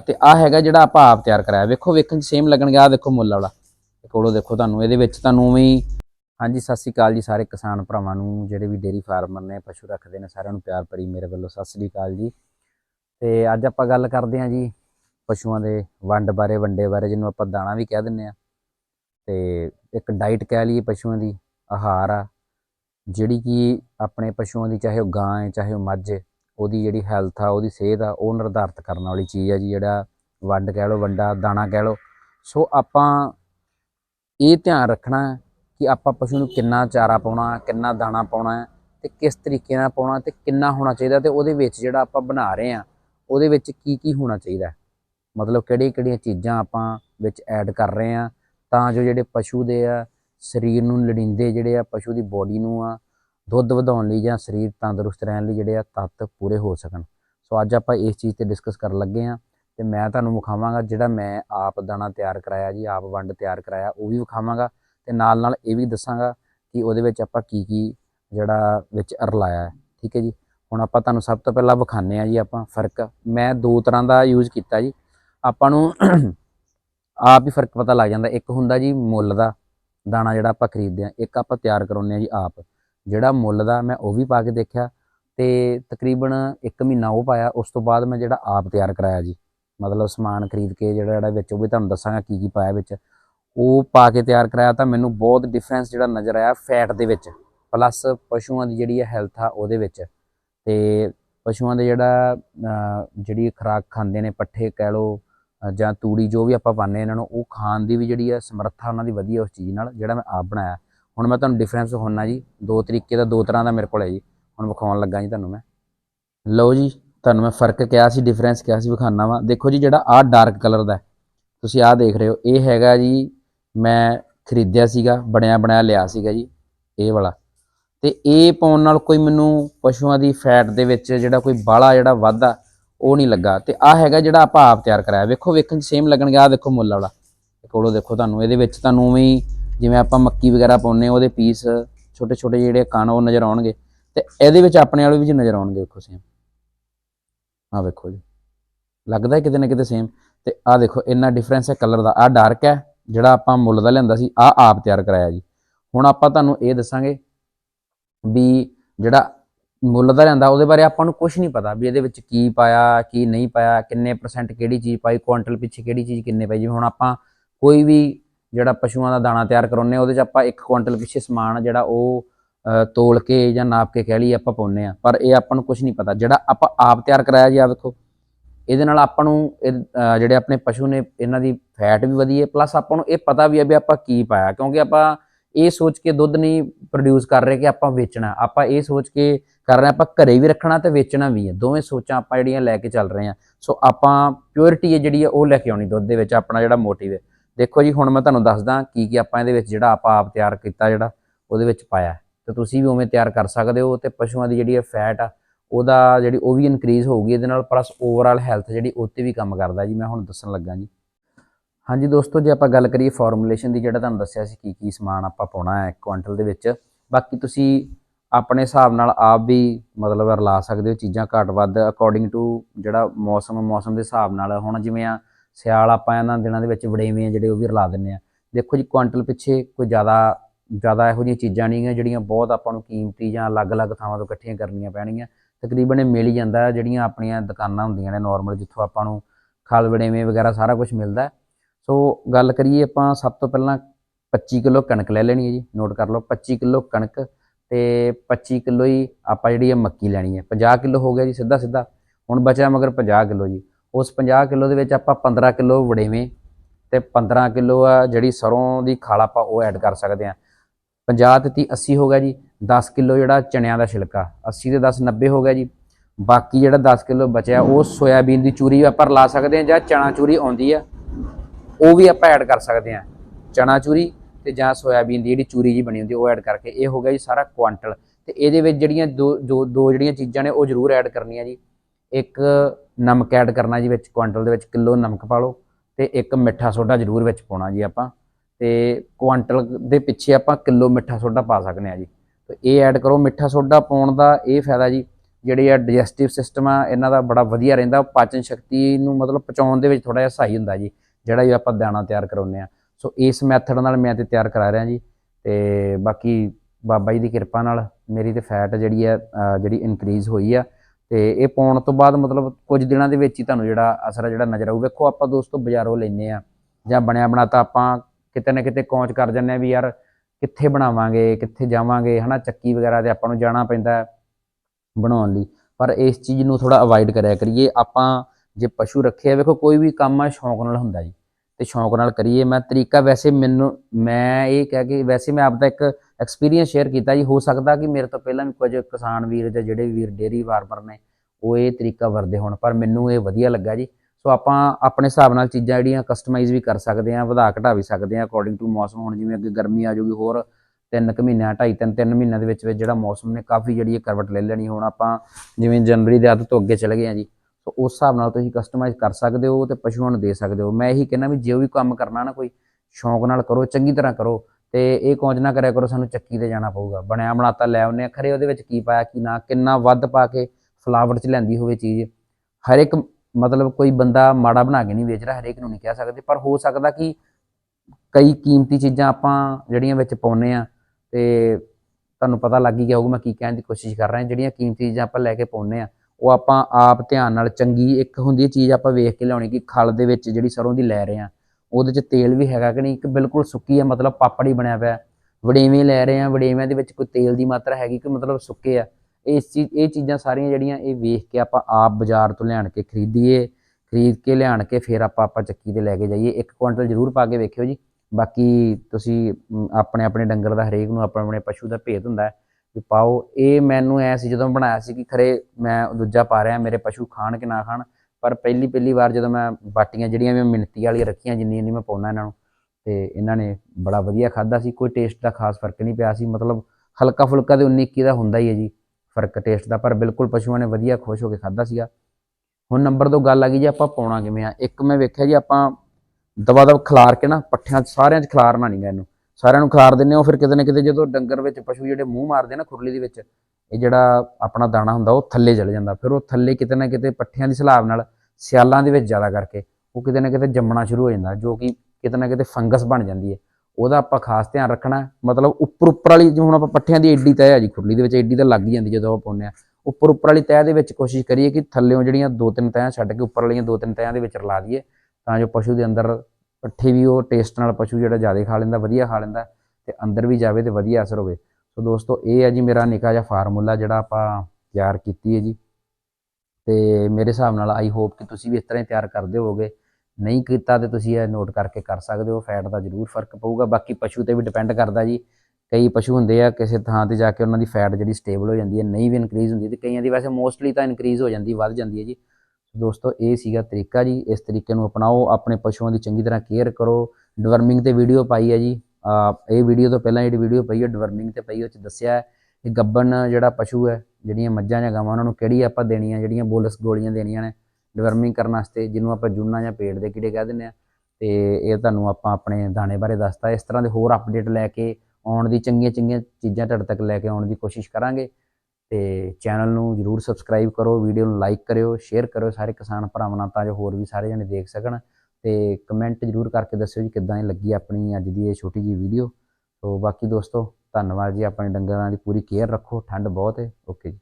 ਤੇ ਆ ਹੈਗਾ ਜਿਹੜਾ ਆਪਾਂ ਆਪ ਤਿਆਰ ਕਰਾਇਆ। ਵੇਖੋ, ਵੇਖਣ ਚ ਸੇਮ ਲੱਗਣਗੇ। ਆ ਦੇਖੋ ਮੁੱਲ ਵਾਲਾ। ਕੋਲੋਂ ਦੇਖੋ ਤੁਹਾਨੂੰ, ਇਹਦੇ ਵਿੱਚ ਤੁਹਾਨੂੰ ਉਵੇਂ ਹਾਂਜੀ, ਸਤਿ ਸ੍ਰੀ ਅਕਾਲ ਜੀ ਸਾਰੇ ਕਿਸਾਨ ਭਰਾਵਾਂ ਨੂੰ, ਜਿਹੜੇ ਵੀ ਡੇਰੀ ਫਾਰਮਰ ਨੇ, ਪਸ਼ੂ ਰੱਖਦੇ ਨੇ, ਸਾਰਿਆਂ ਨੂੰ ਪਿਆਰ ਭਰੀ ਮੇਰੇ ਵੱਲੋਂ ਸਤਿ ਸ੍ਰੀ ਅਕਾਲ ਜੀ। ਤੇ ਅੱਜ ਆਪਾਂ ਗੱਲ ਕਰਦੇ ਹਾਂ ਜੀ ਪਸ਼ੂਆਂ ਦੇ ਵੰਡ ਬਾਰੇ, ਵੰਡੇ ਬਾਰੇ, ਜਿਹਨੂੰ ਆਪਾਂ ਦਾਣਾ ਵੀ ਕਹਿ ਦਿੰਦੇ ਆ ਤੇ ਇੱਕ ਡਾਈਟ ਕਹਿ ਲਈਏ ਪਸ਼ੂਆਂ ਦੀ, ਆਹਾਰ ਆ, ਜਿਹੜੀ ਕਿ ਆਪਣੇ ਪਸ਼ੂਆਂ ਦੀ, ਚਾਹੇ ਉਹ ਗਾਂ ਹੈ, ਚਾਹੇ ਉਹ ਮੱਝ ਹੈ ਉਹਦੀ ਜਿਹੜੀ ਹੈਲਥ ਆ, ਉਹਦੀ ਸਿਹਤ ਆ, ਉਹ ਨਿਰਧਾਰਤ ਕਰਨ ਵਾਲੀ ਚੀਜ਼ ਆ ਜੀ, ਜਿਹੜਾ ਵੰਡ ਕਹਿ ਲਓ, ਵੰਡਾ ਦਾਣਾ ਕਹਿ ਲਓ। ਸੋ ਆਪਾਂ ਇਹ ਧਿਆਨ ਰੱਖਣਾ ਕਿ ਆਪਾਂ ਪਸ਼ੂ ਨੂੰ ਕਿੰਨਾ ਚਾਰਾ ਪਾਉਣਾ, ਕਿੰਨਾ ਦਾਣਾ ਪਾਉਣਾ ਹੈ ਤੇ ਕਿਸ ਤਰੀਕੇ ਨਾਲ ਪਾਉਣਾ ਤੇ ਕਿੰਨਾ ਹੋਣਾ ਚਾਹੀਦਾ ਤੇ ਉਹਦੇ ਵਿੱਚ ਜਿਹੜਾ ਆਪਾਂ ਬਣਾ ਰਹੇ ਆ ਉਹਦੇ ਵਿੱਚ ਕੀ ਕੀ ਹੋਣਾ ਚਾਹੀਦਾ। ਮਤਲਬ ਕਿਹੜੀਆਂ ਕਿਹੜੀਆਂ ਚੀਜ਼ਾਂ ਆਪਾਂ ਵਿੱਚ ਐਡ ਕਰ ਰਹੇ ਆ ਤਾਂ ਜੋ ਜਿਹੜੇ ਪਸ਼ੂ ਦੇ ਆ, ਸਰੀਰ ਨੂੰ ਲੜਿੰਦੇ ਜਿਹੜੇ ਆ, ਪਸ਼ੂ ਦੀ ਬੋਡੀ ਨੂੰ ਆ ਦੁੱਧ ਵਧਾਉਣ ਲਈ ਜਾਂ ਸਰੀਰ ਤੰਦਰੁਸਤ ਰਹਿਣ ਲਈ ਜਿਹੜੇ ਆ ਤੱਤ ਪੂਰੇ ਹੋ ਸਕਣ। ਸੋ ਅੱਜ ਆਪਾਂ ਇਸ ਚੀਜ਼ ਤੇ ਡਿਸਕਸ ਕਰਨ ਲੱਗੇ ਆ ਤੇ ਮੈਂ ਤੁਹਾਨੂੰ ਵਿਖਾਵਾਂਗਾ ਜਿਹੜਾ ਮੈਂ ਆਪ ਦਾਣਾ ਤਿਆਰ ਕਰਾਇਆ ਜੀ, ਆਪ ਵੰਡ ਤਿਆਰ ਕਰਾਇਆ, ਉਹ ਵੀ ਵਿਖਾਵਾਂਗਾ ਤੇ ਨਾਲ ਨਾਲ ਇਹ ਵੀ ਦੱਸਾਂਗਾ ਕਿ ਉਹਦੇ ਵਿੱਚ ਆਪਾਂ ਕੀ ਕੀ ਜਿਹੜਾ ਵਿੱਚ ਰਲਾਇਆ ਹੈ। ਠੀਕ ਹੈ ਜੀ? ਹੁਣ ਆਪਾਂ ਤੁਹਾਨੂੰ ਸਭ ਤੋਂ ਪਹਿਲਾਂ ਵਿਖਾਣੇ ਆ ਜੀ ਆਪਾਂ ਫ਼ਰਕ। ਮੈਂ ਦੋ ਤਰ੍ਹਾਂ ਦਾ ਯੂਜ਼ ਕੀਤਾ ਜੀ। ਆਪਾਂ ਨੂੰ ਆਪ ਹੀ ਫ਼ਰਕ ਪਤਾ ਲੱਗ ਜਾਂਦਾ। ਇੱਕ ਹੁੰਦਾ ਜੀ ਮੁੱਲ ਦਾ ਦਾਣਾ ਜਿਹੜਾ ਆਪਾਂ ਖਰੀਦਦੇ ਆ ਇੱਕ ਆਪਾਂ ਤਿਆਰ ਕਰਾਉਂਦੇ ਆ ਜੀ ਆਪ। ਜਿਹੜਾ ਮੁੱਲ ਦਾ ਮੈਂ ਉਹ ਵੀ ਪਾ ਕੇ ਦੇਖਿਆ ਤੇ ਤਕਰੀਬਨ 1 ਮਹੀਨਾ ਉਹ ਪਾਇਆ, ਉਸ ਤੋਂ ਬਾਅਦ ਮੈਂ ਜਿਹੜਾ ਆਪ ਤਿਆਰ ਕਰਾਇਆ ਜੀ, ਮਤਲਬ ਸਮਾਨ ਖਰੀਦ ਕੇ ਜਿਹੜਾ ਜਿਹੜਾ ਵਿੱਚ ਉਹ ਵੀ ਤੁਹਾਨੂੰ ਦੱਸਾਂਗਾ ਕੀ ਕੀ ਪਾਇਆ ਵਿੱਚ, ਉਹ ਪਾ ਕੇ ਤਿਆਰ ਕਰਾਇਆ ਤਾਂ ਮੈਨੂੰ ਬਹੁਤ ਡਿਫਰੈਂਸ ਜਿਹੜਾ ਨਜ਼ਰ ਆਇਆ ਫੈਟ ਦੇ ਵਿੱਚ ਪਲੱਸ ਪਸ਼ੂਆਂ ਦੀ ਜਿਹੜੀ ਹੈਲਥ ਆ ਉਹਦੇ ਵਿੱਚ ਤੇ ਪਸ਼ੂਆਂ ਦੇ ਜਿਹੜਾ ਜਿਹੜੀ ਖੁਰਾਕ ਖਾਂਦੇ ਨੇ ਪੱਠੇ ਕਹਿ ਲਓ ਜਾਂ ਤੂੜੀ ਜੋ ਵੀ ਆਪਾਂ ਪਾਉਂਦੇ ਇਹਨਾਂ ਨੂੰ, ਉਹ ਖਾਣ ਦੀ ਵੀ ਜਿਹੜੀ ਆ ਸਮਰੱਥਾ ਉਹਨਾਂ ਦੀ ਵਧੀਆ ਉਸ ਚੀਜ਼ ਨਾਲ, ਜਿਹੜਾ ਮੈਂ ਆਪ ਬਣਾਇਆ। ਹੁਣ ਮੈਂ ਤੁਹਾਨੂੰ ਡਿਫਰੈਂਸ ਹੋਣਾ ਜੀ। ਦੋ ਤਰੀਕੇ ਦਾ, ਦੋ ਤਰ੍ਹਾਂ ਦਾ ਮੇਰੇ ਕੋਲ ਹੈ ਜੀ। ਹੁਣ ਵਿਖਾਉਣ ਲੱਗਾ ਜੀ ਤੁਹਾਨੂੰ ਮੈਂ। ਲਓ ਜੀ, ਤੁਹਾਨੂੰ ਮੈਂ ਫ਼ਰਕ ਕਿਹਾ ਸੀ ਡਿਫਰੈਂਸ ਕਿਹਾ ਸੀ ਵਿਖਾਣਾ ਵਾ। ਦੇਖੋ ਜੀ, ਜਿਹੜਾ ਆਹ ਡਾਰਕ ਕਲਰ ਦਾ ਤੁਸੀਂ ਆਹ ਦੇਖ ਰਹੇ ਹੋ, ਇਹ ਹੈਗਾ ਜੀ, ਮੈਂ ਖਰੀਦਿਆ ਸੀਗਾ, ਬਣਿਆ ਬਣਾਇਆ ਲਿਆ ਸੀਗਾ ਜੀ, ਇਹ ਵਾਲਾ। ਤੇ ਇਹ ਪਾਉਣ ਨਾਲ ਕੋਈ ਮੈਨੂੰ ਪਸ਼ੂਆਂ ਦੀ ਫੈਟ ਦੇ ਵਿੱਚ ਜਿਹੜਾ ਕੋਈ ਬਾਲਾ ਜਿਹੜਾ ਵਾਧਾ ਉਹ ਨਹੀਂ ਲੱਗਾ। ਤੇ ਆਹ ਹੈਗਾ ਜਿਹੜਾ ਆਪਾਂ ਆਪ ਤਿਆਰ ਕਰਾਇਆ। ਵੇਖੋ, ਵੇਖਣ ਚ ਸੇਮ ਲੱਗਣਗੇ। ਆਹ ਦੇਖੋ ਮੁੱਲ ਵਾਲਾ। ਕੋਲੋਂ ਦੇਖੋ ਤੁਹਾਨੂੰ, ਇਹਦੇ ਵਿੱਚ ਤੁਹਾਨੂੰ ਉਵੇਂ ਜਿਵੇਂ ਆਪਾਂ ਮੱਕੀ ਵਗੈਰਾ ਪਾਉਂਦੇ ਹਾਂ, ਉਹਦੇ ਪੀਸ ਛੋਟੇ ਛੋਟੇ ਜਿਹੜੇ ਕਣ ਉਹ ਨਜ਼ਰ ਆਉਣਗੇ। ਤੇ ਇਹਦੇ ਵਿੱਚ ਆਪਣੇ ਵਾਲੇ ਵੀ ਜੀ ਨਜ਼ਰ ਆਉਣਗੇ ਵੇਖੋ ਸੇਮ ਆਹ ਵੇਖੋ ਜੀ। ਲੱਗਦਾ ਕਿਤੇ ਨਾ ਕਿਤੇ ਸੇਮ ਤੇ ਆਹ ਦੇਖੋ ਇੰਨਾ ਡਿਫਰੈਂਸ ਹੈ ਕਲਰ ਦਾ। ਆਹ ਡਾਰਕ ਹੈ ਜਿਹੜਾ ਆਪਾਂ ਮੁੱਲ ਦਾ ਲਿਆਂਦਾ ਸੀ ਆਹ ਆਪ ਤਿਆਰ ਕਰਾਇਆ ਜੀ। ਹੁਣ ਆਪਾਂ ਤੁਹਾਨੂੰ ਇਹ ਦੱਸਾਂਗੇ ਵੀ ਜਿਹੜਾ ਮੁੱਲ ਦਾ ਲਿਆਂਦਾ ਉਹਦੇ ਬਾਰੇ ਆਪਾਂ ਨੂੰ ਕੁਝ ਨਹੀਂ ਪਤਾ ਵੀ ਇਹਦੇ ਵਿੱਚ ਕੀ ਪਾਇਆ ਕੀ ਨਹੀਂ ਪਾਇਆ ਕਿੰਨੇ ਪਰਸੈਂਟ ਕਿਹੜੀ ਚੀਜ਼ ਪਾਈ ਕੁਆਂਟਲ ਪਿੱਛੇ ਕਿਹੜੀ ਚੀਜ਼ ਕਿੰਨੇ ਪਾਈ। ਜਿਵੇਂ ਹੁਣ ਆਪਾਂ ਕੋਈ ਵੀ ਜਿਹੜਾ ਪਸ਼ੂਆਂ ਦਾ ਦਾਣਾ ਤਿਆਰ ਕਰਾਉਂਦੇ ਹਾਂ ਉਹਦੇ 'ਚ ਆਪਾਂ 1 ਕੁਆਂਟਲ ਪਿੱਛੇ ਸਮਾਨ ਜਿਹੜਾ ਉਹ ਤੋਲ ਕੇ ਜਾਂ ਨਾਪ ਕੇ ਕਹਿ ਲਈਏ ਆਪਾਂ ਪਾਉਂਦੇ ਆ ਪਰ ਇਹ ਆਪਾਂ ਨੂੰ ਕੁਝ ਨਹੀਂ ਪਤਾ। ਜਿਹੜਾ ਆਪਾਂ ਆਪ ਤਿਆਰ ਕਰਾਇਆ ਜੀ ਆ ਵੇਖੋ। ਇਹਦੇ ਨਾਲ ਆਪਾਂ ਨੂੰ ਇਹ, ਜਿਹੜੇ ਆਪਣੇ ਪਸ਼ੂ ਨੇ ਇਹਨਾਂ ਦੀ ਫੈਟ ਵੀ ਵਧੀ ਹੈ। ਪਲੱਸ ਆਪਾਂ ਨੂੰ ਇਹ ਪਤਾ ਵੀ ਹੈ ਵੀ ਆਪਾਂ ਕੀ ਪਾਇਆ। ਕਿਉਂਕਿ ਆਪਾਂ ਇਹ ਸੋਚ ਕੇ ਦੁੱਧ ਨਹੀਂ ਪ੍ਰੋਡਿਊਸ ਕਰ ਰਹੇ ਕਿ ਆਪਾਂ ਵੇਚਣਾ। ਆਪਾਂ ਇਹ ਸੋਚ ਕੇ ਕਰ ਰਹੇ ਹਾਂ ਆਪਾਂ ਘਰੇ ਵੀ ਰੱਖਣਾ ਤੇ ਵੇਚਣਾ ਵੀ ਹੈ। ਦੋਵੇਂ ਸੋਚਾਂ ਆਪਾਂ ਜਿਹੜੀਆਂ ਲੈ ਕੇ ਚੱਲ ਰਹੇ ਹਾਂ। ਸੋ ਆਪਾਂ ਪਿਓਰਿਟੀ ਹੈ ਜਿਹੜੀ ਹੈ ਉਹ ਲੈ ਕੇ ਆਉਣੀ ਦੁੱਧ ਦੇ ਵਿੱਚ। ਆਪਣਾ ਜਿਹੜਾ ਮੋਟਿਵ ਹੈ। ਦੇਖੋ ਜੀ, ਹੁਣ ਮੈਂ ਤੁਹਾਨੂੰ ਦੱਸਦਾ ਕੀ ਕੀ ਆਪਾਂ ਇਹਦੇ ਵਿੱਚ ਜਿਹੜਾ ਆਪਾਂ ਆਪ ਤਿਆਰ ਕੀਤਾ ਜਿਹੜਾ, ਉਹਦੇ ਵਿੱਚ ਪਾਇਆ ਹੈ। ਤੇ ਤੁਸੀਂ ਵੀ ਉਵੇਂ ਤਿਆਰ ਕਰ ਸਕਦੇ ਹੋ ਤੇ ਪਸ਼ੂਆਂ ਦੀ ਜਿਹੜੀ ਫੈਟ ਆ, ਉਹਦਾ ਜਿਹੜੀ ਉਹ ਵੀ ਇਨਕਰੀਜ਼ ਹੋਊਗੀ ਇਹਦੇ ਨਾਲ ਪਲੱਸ ਓਵਰਆਲ ਹੈਲਥ ਜਿਹੜੀ ਉੱਤੇ ਵੀ ਕੰਮ ਕਰਦਾ ਜੀ, ਮੈਂ ਹੁਣ ਦੱਸਣ ਲੱਗਾ ਜੀ ਹਾਂਜੀ ਦੋਸਤੋ, ਜੇ ਆਪਾਂ ਗੱਲ ਕਰੀਏ ਫਾਰਮੂਲੇਸ਼ਨ ਦੀ, ਜਿਹੜਾ ਤੁਹਾਨੂੰ ਦੱਸਿਆ ਸੀ ਕੀ ਕੀ ਸਮਾਨ ਆਪਾਂ ਪਾਉਣਾ ਹੈ ਕੁਆਂਟਲ ਦੇ ਵਿੱਚ, ਬਾਕੀ ਤੁਸੀਂ ਆਪਣੇ ਹਿਸਾਬ ਨਾਲ ਆਪ ਵੀ ਮਤਲਬ ਰਲਾ ਸਕਦੇ ਹੋ, ਚੀਜ਼ਾਂ ਘੱਟ ਵੱਧ ਅਕੋਰਡਿੰਗ ਟੂ ਜਿਹੜਾ ਮੌਸਮ ਮੌਸਮ ਦੇ ਹਿਸਾਬ ਨਾਲ ਹੁਣ ਜਿਵੇਂ ਆ ਸਿਆਲ ਆਪਾਂ ਇਹਨਾਂ ਦਿਨਾਂ ਦੇ ਵਿੱਚ ਵੜੇਵੇਂ ਆ, ਜਿਹੜੇ ਉਹ ਵੀ ਰਲਾ ਦਿੰਨੇ ਆ। ਦੇਖੋ ਜੀ, ਕੁਆਂਟਲ ਪਿੱਛੇ ਕੋਈ ਜ਼ਿਆਦਾ ਜ਼ਿਆਦਾ ਇਹੋ ਜਿਹੀਆਂ ਚੀਜ਼ਾਂ ਨਹੀਂ ਹੈ ਜਿਹੜੀਆਂ ਬਹੁਤ ਆਪਾਂ ਨੂੰ ਕੀਮਤੀ ਜਾਂ ਅਲੱਗ-ਅਲੱਗ ਥਾਵਾਂ ਤੋਂ ਇਕੱਠੀਆਂ ਕਰਨੀਆਂ ਪੈਣਗੀਆਂ। ਤਕਰੀਬਨ ਇਹ ਮਿਲ ਹੀ ਜਾਂਦਾ ਜਿਹੜੀਆਂ ਆਪਣੀਆਂ ਦੁਕਾਨਾਂ ਹੁੰਦੀਆਂ ਨੇ ਨਾਰਮਲ ਜਿੱਥੋਂ ਆਪਾਂ ਨੂੰ ਖਲ, ਵੜੇਵੇਂ ਵਗੈਰਾ ਸਾਰਾ ਕੁਝ ਮਿਲਦਾ ਸੋ ਗੱਲ ਕਰੀਏ ਆਪਾਂ, ਸਭ ਤੋਂ ਪਹਿਲਾਂ 25 ਕਿਲੋ ਕਣਕ ਲੈ ਲੈਣੀ ਹੈ ਜੀ ਨੋਟ ਕਰ ਲਓ 25 ਕਿਲੋ ਕਣਕ ਤੇ 25 ਕਿਲੋ ਹੀ ਆਪਾਂ ਜਿਹੜੀ ਹੈ ਮੱਕੀ ਲੈਣੀ ਹੈ। 50 ਕਿਲੋ ਹੋ ਗਿਆ ਜੀ ਸਿੱਧਾ ਸਿੱਧਾ ਹੁਣ ਬਚਿਆ ਮਗਰ 50 ਕਿਲੋ ਜੀ। ਉਸ 50 ਕਿਲੋ ਦੇ ਵਿੱਚ ਆਪਾਂ 15 ਕਿਲੋ ਵੜੇਵੇਂ ਤੇ 15 ਕਿਲੋ ਆ ਜਿਹੜੀ ਸਰੋਂ ਦੀ ਖਾਲ ਆਪਾਂ ਉਹ ਐਡ ਕਰ ਸਕਦੇ ਹਾਂ। 50 ਤੇ 30 80 ਹੋ ਗਿਆ ਜੀ। 10 ਕਿਲੋ ਜਿਹੜਾ ਚਣਿਆਂ ਦਾ ਛਿਲਕਾ 80 ਤੇ 10 90 ਹੋ ਗਿਆ ਜੀ। ਬਾਕੀ ਜਿਹੜਾ 10 ਕਿਲੋ ਬਚਿਆ, ਉਹ ਸੋਇਆਬੀਨ ਦੀ ਚੂਰੀ ਆਪਾਂ ਲਾ ਸਕਦੇ ਹਾਂ ਜਾਂ ਚਣਾ ਚੂਰੀ ਆਉਂਦੀ ਆ, ਉਹ ਵੀ ਆਪਾਂ ਐਡ ਕਰ ਸਕਦੇ ਹਾਂ। ਚਣਾ ਚੂਰੀ ਤੇ ਜਾਂ ਸੋਇਆਬੀਨ ਦੀ ਜਿਹੜੀ ਚੂਰੀ ਜੀ ਬਣੀ ਹੁੰਦੀ ਉਹ ਐਡ ਕਰਕੇ ਇਹ ਹੋ ਗਿਆ ਜੀ ਸਾਰਾ ਕੁਆਂਟਲ। ਤੇ ਇਹਦੇ ਵਿੱਚ ਜਿਹੜੀਆਂ ਦੋ ਦੋ ਦੋ ਜਿਹੜੀਆਂ ਚੀਜ਼ਾਂ ਨੇ, ਉਹ ਜ਼ਰੂਰ ਐਡ ਕਰਨੀਆਂ ਜੀ। ਇੱਕ ਨਮਕ ਐਡ ਕਰਨਾ ਜੀ ਵਿੱਚ ਕੁਆਂਟਲ ਦੇ ਵਿੱਚ ਕਿਲੋ ਨਮਕ ਪਾ ਲਓ ਤੇ ਇੱਕ ਮਿੱਠਾ ਸੋਡਾ ਜ਼ਰੂਰ ਵਿੱਚ ਪਾਉਣਾ ਜੀ ਆਪਾਂ ਤੇ ਕੁਆਂਟਲ ਦੇ ਪਿੱਛੇ ਆਪਾਂ ਕਿਲੋ ਮਿੱਠਾ ਸੋਡਾ ਪਾ ਸਕਦੇ ਹਾਂ ਜੀ। ਤੇ ਇਹ ਐਡ ਕਰੋ, ਮਿੱਠਾ ਸੋਡਾ ਪਾਉਣ ਦਾ ਇਹ ਫਾਇਦਾ ਜੀ, ਜਿਹੜੇ ਆ ਡਾਈਜੈਸਟਿਵ ਸਿਸਟਮ ਆ, ਇਹਨਾਂ ਦਾ ਬੜਾ ਵਧੀਆ ਰਹਿੰਦਾ ਪਾਚਨ ਸ਼ਕਤੀ ਨੂੰ ਮਤਲਬ ਪਚਾਉਣ ਦੇ ਵਿੱਚ ਥੋੜਾ ਜਿਹਾ ਸਹਾਈ ਹੁੰਦਾ ਜੀ, ਜਿਹੜਾ ਵੀ ਆਪਾਂ ਦਾਣਾ ਤਿਆਰ ਕਰਾਉਂਦੇ ਆ ਸੋ ਇਸ ਮੈਥਡ ਨਾਲ ਮੈਂ ਤੇ ਤਿਆਰ ਕਰਾ ਰਿਹਾ ਜੀ ਤੇ ਬਾਕੀ ਬਾਬਾ ਜੀ ਦੀ ਕਿਰਪਾ ਨਾਲ ਮੇਰੀ ਤੇ ਫੈਟ ਜਿਹੜੀ ਆ ਜਿਹੜੀ ਇਨਕਰੀਜ਼ ਹੋਈ ਆ ਤੇ ਇਹ ਪਾਉਣ ਤੋਂ ਬਾਅਦ ਮਤਲਬ ਕੁਝ ਦਿਨਾਂ ਦੇ ਵਿੱਚ ਹੀ ਤੁਹਾਨੂੰ ਜਿਹੜਾ ਅਸਰ ਆ ਜਿਹੜਾ ਨਜ਼ਰ ਆਊ ਵੇਖੋ ਆਪਾਂ ਦੋਸਤੋ ਬਾਜ਼ਾਰੋਂ ਲੈਨੇ ਆ ਜਾਂ ਬਣਿਆ ਬਣਾਤਾ ਆਪਾਂ ਕਿਤੇ ਨਾ ਕਿਤੇ ਕੌਂਚ ਕਰ ਜੰਨੇ ਆ ਵੀ ਯਾਰ ਕਿੱਥੇ ਬਣਾਵਾਂਗੇ, ਕਿੱਥੇ ਜਾਵਾਂਗੇ, ਹਨਾ? ਚੱਕੀ ਵਗੈਰਾ ਤੇ ਆਪਾਂ ਨੂੰ ਜਾਣਾ ਪੈਂਦਾ ਬਣਾਉਣ ਲਈ। ਪਰ ਇਸ ਚੀਜ਼ ਨੂੰ ਥੋੜਾ ਅਵਾਇਡ ਕਰਿਆ ਕਰੀਏ। ਆਪਾਂ ਜੇ ਪਸ਼ੂ ਰੱਖੇ ਆ, ਵੇਖੋ ਕੋਈ ਵੀ ਕੰਮ ਆ, ਸ਼ੌਂਕ ਨਾਲ ਹੁੰਦਾ ਜੀ। ਤੇ ਸ਼ੌਂਕ ਨਾਲ ਕਰੀਏ। ਮੈਂ ਤਰੀਕਾ ਵੈਸੇ ਮੈਨੂੰ, ਮੈਂ ਇਹ ਕਹਿ ਕੇ, ਵੈਸੇ ਮੈਂ ਆਪਦਾ ਇੱਕ ਐਕਸਪੀਰੀਅੰਸ ਸ਼ੇਅਰ ਕੀਤਾ ਜੀ। ਹੋ ਸਕਦਾ ਕਿ ਮੇਰੇ ਤੋਂ ਪਹਿਲਾਂ ਵੀ ਕੁਝ ਕਿਸਾਨ ਵੀਰ ਜਾਂ ਜਿਹੜੇ ਵੀਰ ਡੇਰੀ ਫਾਰਮਰ ਨੇ, ਉਹ ਇਹ ਤਰੀਕਾ ਵਰਦੇ ਹੋਣ, ਪਰ ਮੈਨੂੰ ਇਹ ਵਧੀਆ ਲੱਗਾ ਜੀ। ਸੋ ਆਪਾਂ ਆਪਣੇ ਹਿਸਾਬ ਨਾਲ ਚੀਜ਼ਾਂ ਜਿਹੜੀਆਂ ਕਸਟਮਾਈਜ਼ ਵੀ ਕਰ ਸਕਦੇ ਹਾਂ, ਵਧਾ ਘਟਾ ਵੀ ਸਕਦੇ ਹਾਂ ਅਕੋਰਡਿੰਗ ਟੂ ਮੌਸਮ। ਹੁਣ ਜਿਵੇਂ ਅੱਗੇ ਗਰਮੀ ਆ ਜਾਊਗੀ, ਹੋਰ ਤਿੰਨ ਕੁ ਮਹੀਨਿਆਂ, ਢਾਈ ਤਿੰਨ ਤਿੰਨ ਮਹੀਨਿਆਂ ਦੇ ਵਿੱਚ ਵਿੱਚ ਜਿਹੜਾ ਮੌਸਮ ਨੇ, ਕਾਫੀ ਜਿਹੜੀ ਇਹ ਕਰਵਟ ਲੈ ਲੈਣੀ। ਹੁਣ ਆਪਾਂ ਜਿਵੇਂ ਜਨਵਰੀ ਦੇ ਅੱਧ ਤੋਂ ਅੱਗੇ ਚਲੇ ਗਏ ਆ ਜੀ, ਸੋ ਉਸ ਹਿਸਾਬ ਨਾਲ ਤੁਸੀਂ ਕਸਟਮਾਈਜ਼ ਕਰ ਸਕਦੇ ਹੋ ਤੇ ਪਸ਼ੂਆਂ ਨੂੰ ਦੇ ਸਕਦੇ ਹੋ। ਮੈਂ ਇਹੀ ਕਹਿੰਦਾ ਵੀ ਜੇ ਵੀ ਕੰਮ ਕਰਨਾ ਨਾ ਕੋਈ, ਸ਼ੌਂਕ ਨਾਲ ਕਰੋ, ਚੰਗੀ ਤਰ੍ਹਾਂ ਕਰੋ। ਤੇ ਇਹ ਕੌਂਜ ਨਾ ਕਰਿਆ ਕਰੋ, ਸਾਨੂੰ ਚੱਕੀ ਤੇ ਜਾਣਾ ਪਊਗਾ। ਬਣਿਆ ਬਣਾਤਾ ਲੈ ਆਉਨੇ ਆ ਖਰੇ ਉਹਦੇ ਵਿੱਚ ਕੀ ਪਾਇਆ, ਕੀ ਨਾ, ਕਿੰਨਾ ਵੱਧ ਪਾ ਕੇ ਫਲਾਵਟ ਚ ਲੈਂਦੀ ਹੋਵੇ ਚੀਜ਼। ਹਰ ਇੱਕ ਮਤਲਬ ਕੋਈ ਬੰਦਾ ਮਾੜਾ ਬਣਾ ਕੇ ਨਹੀਂ ਵੇਚ ਰਿਹਾ, ਹਰੇਕ ਨੂੰ ਨਹੀਂ ਕਹਿ ਸਕਦੇ। ਪਰ ਹੋ ਸਕਦਾ ਕਿ ਕਈ ਕੀਮਤੀ ਚੀਜ਼ਾਂ ਆਪਾਂ ਜਿਹੜੀਆਂ ਵਿੱਚ ਪਾਉਨੇ ਆ ਤੇ ਤੁਹਾਨੂੰ ਪਤਾ ਲੱਗ ਹੀ ਗਿਆ ਹੋਊਗਾ ਮੈਂ ਕੀ ਕਹਿਣ ਦੀ ਕੋਸ਼ਿਸ਼ ਕਰ ਰਿਹਾ। ਜਿਹੜੀਆਂ ਕੀਮਤੀ ਚੀਜ਼ਾਂ ਆਪਾਂ ਲੈ ਕੇ ਪਾਉਨੇ ਆ ਉਹ ਆਪਾਂ ਆਪ ਧਿਆਨ ਨਾਲ ਚੰਗੀ ਇੱਕ ਹੁੰਦੀ ਚੀਜ਼ ਆਪਾਂ ਵੇਖ ਕੇ ਲਿਆਉਣੀ ਕਿ ਖਲ ਦੇ ਵਿੱਚ ਜਿਹੜੀ ਸਰੋਂ ਦੀ ਲੈ ਰਹੇ ਆ ਉਹਦੇ 'ਚ ਤੇਲ ਵੀ ਹੈਗਾ ਕਿ ਨਹੀਂ? ਇੱਕ ਬਿਲਕੁਲ ਸੁੱਕੀ ਆ, ਮਤਲਬ ਪਾਪੜ ਹੀ ਬਣਿਆ ਪਿਆ। ਵੜੇਵੇਂ ਲੈ ਰਹੇ ਆ, ਵੜੇਵਿਆਂ ਦੇ ਵਿੱਚ ਕੋਈ ਤੇਲ ਦੀ ਮਾਤਰਾ ਹੈਗੀ ਕਿ ਮਤਲਬ ਸੁੱਕੇ ਆ? ਇਸ ਚੀਜ਼ ਇਹ ਚੀਜ਼ਾਂ ਸਾਰੀਆਂ ਜਿਹੜੀਆਂ ਇਹ ਵੇਖ ਕੇ ਆਪਾਂ ਆਪ ਬਾਜ਼ਾਰ ਤੋਂ ਲਿਆਣ ਕੇ ਖਰੀਦੀਏ, ਖਰੀਦ ਕੇ ਲਿਆਣ ਕੇ ਫਿਰ ਆਪਾਂ ਆਪਾਂ ਚੱਕੀ ਤੇ ਲੈ ਕੇ ਜਾਈਏ। ਇੱਕ ਕੁਇੰਟਲ ਜ਼ਰੂਰ ਪਾ ਕੇ ਵੇਖਿਓ ਜੀ। ਬਾਕੀ ਤੁਸੀਂ ਆਪਣੇ ਆਪਣੇ ਡੰਗਰ ਦਾ ਹਰੇਕ ਨੂੰ, ਆਪਣੇ ਆਪਣੇ ਪਸ਼ੂ ਦਾ ਭੇਦ ਹੁੰਦਾ ਵੀ ਪਾਓ। ਇਹ ਮੈਨੂੰ ਐ ਸੀ ਜਦੋਂ ਬਣਾਇਆ ਸੀ ਕਿ ਖਰੇ ਮੈਂ ਦੂਜਾ ਪਾ ਰਿਹਾ, ਮੇਰੇ ਪਸ਼ੂ ਖਾਣ ਕਿ ਨਾ ਖਾਣ। ਪਰ ਪਹਿਲੀ ਪਹਿਲੀ ਵਾਰ ਜਦੋਂ ਮੈਂ ਬਾਟੀਆਂ ਜਿਹੜੀਆਂ ਮੈਂ ਮਿਣਤੀ ਵਾਲੀਆਂ ਰੱਖੀਆਂ ਜਿੰਨੀ ਜਿੰਨੀ ਮੈਂ ਪਾਉਣਾ ਇਹਨਾਂ ਨੂੰ, ਤੇ ਇਹਨਾਂ ਨੇ ਬੜਾ ਵਧੀਆ ਖਾਦਾ ਸੀ। ਕੋਈ ਟੇਸਟ ਦਾ ਖਾਸ ਫ਼ਰਕ ਨਹੀਂ ਪਿਆ ਸੀ। ਮਤਲਬ ਹਲਕਾ ਫੁਲਕਾ ਤੇ 19 21 ਦਾ ਹੁੰਦਾ ਹੀ ਹੈ ਜੀ, ਫ਼ਰਕ ਟੇਸਟ ਦਾ। ਪਰ ਬਿਲਕੁਲ ਪਸ਼ੂਆਂ ਨੇ ਵਧੀਆ ਖੁਸ਼ ਹੋ ਕੇ ਖਾਦਾ ਸੀਗਾ। ਹੁਣ ਨੰਬਰ ਤੋਂ ਗੱਲ ਆ ਗਈ ਜੀ, ਆਪਾਂ ਪਾਉਣਾ ਕਿਵੇਂ ਆ? ਇੱਕ ਮੈਂ ਵੇਖਿਆ ਜੀ, ਆਪਾਂ ਦਵਾ ਦਵ ਖਲਾਰ ਕੇ ਨਾ, ਪੱਠਿਆਂ 'ਚ ਸਾਰਿਆਂ 'ਚ ਖਿਲਾਰਨਾ ਨਹੀਂ ਗਾ ਇਹਨੂੰ। ਸਾਰਿਆਂ ਨੂੰ ਖਿਲਾਰ ਦਿੰਨੇ ਉਹ ਫਿਰ ਕਿਤੇ ਨਾ ਕਿਤੇ ਜਦੋਂ ਡੰਗਰ ਵਿੱਚ ਪਸ਼ੂ ਜਿਹੜੇ ਮੂੰਹ ਮਾਰਦੇ ਨਾ ਖੁਰਲੀ ਦੇ ਵਿੱਚ ਇਹ ਜਿਹੜਾ ਆਪਣਾ ਦਾਣਾ ਹੁੰਦਾ ਉਹ ਥੱਲੇ ਚਲ ਜਾਂਦਾ। ਫਿਰ ਉਹ ਥੱਲੇ ਕਿਤੇ ਨਾ ਕਿਤੇ ਪੱਠਿਆਂ ਦੀ ਸਲਾਬ ਨਾਲ ਸਿਆਲਾਂ ਦੇ ਵਿੱਚ ਜ਼ਿਆਦਾ ਕਰਕੇ ਉਹ ਕਿਤੇ ਨਾ ਕਿਤੇ ਜੰਮਣਾ ਸ਼ੁਰੂ ਹੋ ਜਾਂਦਾ, ਜੋ ਕਿ ਕਿਤੇ ਨਾ ਕਿਤੇ ਫੰਗਸ ਬਣ ਜਾਂਦੀ ਹੈ। ਉਹਦਾ ਆਪਾਂ ਖਾਸ ਧਿਆਨ ਰੱਖਣਾ, ਮਤਲਬ ਉੱਪਰ ਉੱਪਰ ਵਾਲੀ ਜਿਵੇਂ ਹੁਣ ਆਪਾਂ ਪੱਠਿਆਂ ਦੀ ਏਡੀ ਤੈਅ ਆ ਜੀ, ਖੁਰਲੀ ਦੇ ਵਿੱਚ ਏਡੀ ਤਾਂ ਲੱਗ ਹੀ ਜਾਂਦੀ ਜਦੋਂ ਆਪਾਂ ਪਾਉਂਦੇ ਆ ਉੱਪਰ ਉੱਪਰ ਵਾਲੀ ਤਹਿ ਦੇ ਵਿੱਚ ਕੋਸ਼ਿਸ਼ ਕਰੀਏ ਕਿ ਥੱਲੇੋਂ ਜਿਹੜੀਆਂ ਦੋ ਤਿੰਨ ਤਹਿਆਂ ਛੱਡ ਕੇ ਉੱਪਰ ਵਾਲੀਆਂ ਦੋ ਤਿੰਨ ਤਹਿਆਂ ਦੇ ਵਿੱਚ ਰਲਾ ਦਈਏ, ਤਾਂ ਜੋ ਪਸ਼ੂ ਦੇ ਅੰਦਰ ਪੱਠੇ ਵੀ ਉਹ ਟੇਸਟ ਨਾਲ ਪਸ਼ੂ ਜਿਹੜਾ ਜ਼ਿਆਦਾ ਖਾ ਲੈਂਦਾ, ਵਧੀਆ ਖਾ ਲੈਂਦਾ ਤੇ ਅੰਦਰ ਵੀ ਜਾਵੇ ਤੇ ਵਧੀਆ ਅਸਰ ਹੋਵੇ। ਸੋ ਦੋਸਤੋ, ਇਹ ਹੈ ਜੀ ਮੇਰਾ ਨਿੱਕਾ ਜਿਹਾ ਫਾਰਮੂਲਾ ਜਿਹੜਾ ਆਪਾਂ ਤਿਆਰ ਕੀਤੀ ਹੈ ਜੀ। ਤੇ ਮੇਰੇ ਹਿਸਾਬ ਨਾਲ ਆਈ ਹੋਪ ਕਿ ਤੁਸੀਂ ਵੀ ਇਸ ਤਰ੍ਹਾਂ ਹੀ ਤਿਆਰ ਕਰਦੇ ਹੋਗੇ ਨਹੀਂ ਕੀਤਾ ਤੇ ਤੁਸੀਂ ਇਹ ਨੋਟ ਕਰਕੇ ਕਰ ਸਕਦੇ ਹੋ ਫੈਟ ਦਾ ਜ਼ਰੂਰ ਫ਼ਰਕ ਪਊਗਾ। ਬਾਕੀ ਪਸ਼ੂ ਤੇ ਵੀ ਡਿਪੈਂਡ ਕਰਦਾ ਜੀ। ਕਈ ਪਸ਼ੂ ਹੁੰਦੇ ਆ, ਕਿਸੇ ਥਾਂ ਤੇ ਜਾ ਕੇ ਉਹਨਾਂ ਦੀ ਫੈਟ ਜਿਹੜੀ ਸਟੇਬਲ ਹੋ ਜਾਂਦੀ ਹੈ, ਨਹੀਂ ਵੀ ਇਨਕਰੀਜ਼ ਹੁੰਦੀ ਤੇ ਕਈਆਂ ਦੀ ਵੈਸੇ ਮੋਸਟਲੀ ਤਾਂ ਇਨਕਰੀਜ਼ ਹੋ ਜਾਂਦੀ, ਵੱਧ ਜਾਂਦੀ ਹੈ ਜੀ। ਦੋਸਤੋ, ਇਹ ਸੀਗਾ ਤਰੀਕਾ ਜੀ। ਇਸ ਤਰੀਕੇ ਨੂੰ ਅਪਣਾਓ, ਆਪਣੇ ਪਸ਼ੂਆਂ ਦੀ ਚੰਗੀ ਤਰ੍ਹਾਂ ਕੇਅਰ ਕਰੋ। ਡਵਰਮਿੰਗ ਤੇ ਵੀਡੀਓ ਪਾਈ ਹੈ ਜੀ। ਇਹ ਵੀਡੀਓ ਤੋਂ ਪਹਿਲਾਂ ਜਿਹੜੀ ਵੀਡੀਓ ਪਈ ਹੈ ਡਵਰਮਿੰਗ ਤੇ ਪਈ ਉਹ ਚ ਦੱਸਿਆ ਕਿ ਗੱਬਨ ਜਿਹੜਾ ਪਸ਼ੂ ਹੈ, ਜਿਹੜੀਆਂ ਮੱਝਾਂ ਜਾਂ ਗਾਵਾਂ, ਉਹਨਾਂ ਨੂੰ ਕਿਹੜੀ ਆਪਾਂ ਦੇਣੀ ਆ ਜਿਹੜੀਆਂ ਬੋਲਸ ਗੋਲੀਆਂ ਦੇਣੀਆਂ ਨੇ ਡਵਰਮਿੰਗ ਕਰਨ ਵਾਸਤੇ, ਜਿਹਨੂੰ ਆਪਾਂ ਜੂਨਾ ਜਾਂ ਪੇਟ ਦੇ ਕੀੜੇ ਕਹਿ ਦਿੰਦੇ ਆ। ਤੇ ਇਹ ਤੁਹਾਨੂੰ ਆਪਾਂ ਆਪਣੇ ਦਾਣੇ ਬਾਰੇ ਦੱਸਤਾ। ਇਸ ਤਰ੍ਹਾਂ ਦੇ ਹੋਰ ਅਪਡੇਟ ਲੈ ਕੇ ਆਉਣ ਦੀ ਚੰਗੀਆਂ ਚੰਗੀਆਂ ਚੀਜ਼ਾਂ ਤੁਹਾਡੇ ਤੱਕ ਲੈ ਕੇ ਆਉਣ ਦੀ ਕੋਸ਼ਿਸ਼ ਕਰਾਂਗੇ। ਤੇ ਚੈਨਲ ਨੂੰ ਜਰੂਰ ਸਬਸਕ੍ਰਾਈਬ ਕਰੋ ਵੀਡੀਓ ਨੂੰ ਲਾਈਕ ਕਰਿਓ ਸ਼ੇਅਰ ਕਰਿਓ, ਸਾਰੇ ਕਿਸਾਨ ਭਰਾਵਾਂ ਨਾਲ ਤਾਂ ਜੋ ਹੋਰ ਵੀ ਸਾਰੇ ਜਣੇ ਦੇਖ ਸਕਣ। ਤੇ ਕਮੈਂਟ ਜਰੂਰ ਕਰਕੇ ਦੱਸਿਓ ਜੀ ਕਿੱਦਾਂ ਇਹ ਲੱਗੀ ਆਪਣੀ ਅੱਜ ਦੀ ਇਹ ਛੋਟੀ ਜੀ ਵੀਡੀਓ ਸੋ ਬਾਕੀ ਦੋਸਤੋ, ਧੰਨਵਾਦ ਜੀ, ਆਪਣੇ ਡੰਗਰਾਂ ਦੀ ਪੂਰੀ ਕੇਅਰ ਰੱਖੋ, ਠੰਡ ਬਹੁਤ ਹੈ ਓਕੇ ਜੀ।